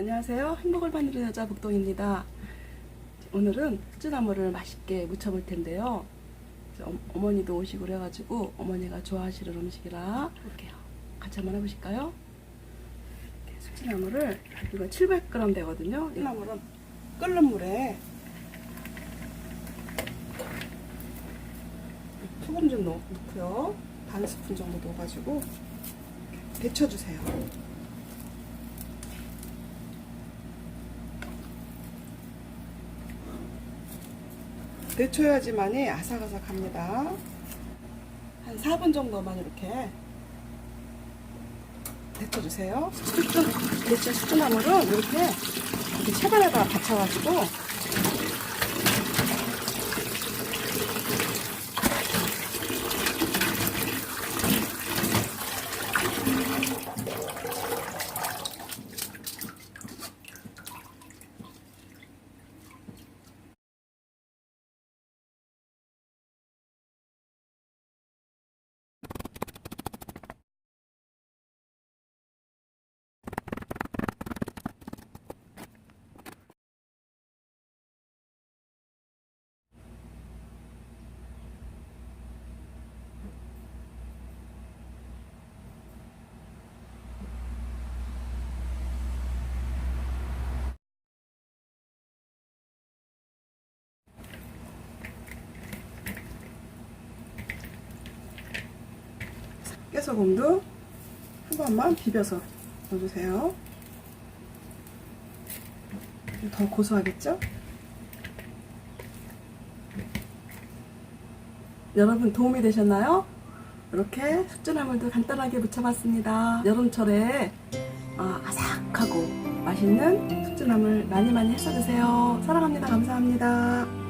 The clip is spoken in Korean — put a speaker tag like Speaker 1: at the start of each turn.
Speaker 1: 안녕하세요. 행복을 만드는 여자 복동입니다. 오늘은 흑주나물을 맛있게 무쳐볼 텐데요. 어, 어머니도 오시고 그래가지고 어머니가 좋아하시는 음식이라 볼게요. 같이 한번 해보실까요? 이렇게 숙주나물을 이거 700g 되거든요. 이 나물은 끓는 물에 소금 좀 넣, 넣고요. 반 스푼 정도 넣어가지고 데쳐주세요. 데쳐야지만이 아삭아삭합니다. 한 4분 정도만 이렇게 데쳐주세요. 숙주, 데친 숙주나물은 이렇게, 채반에다가 받쳐가지고 깨소금도 후반만 비벼서 넣어주세요. 더 고소하겠죠? 여러분 도움이 되셨나요? 이렇게 숙주나물도 간단하게 무쳐봤습니다. 여름철에 아, 아삭하고 맛있는 숙주나물 많이 많이 해서 드세요. 사랑합니다. 감사합니다.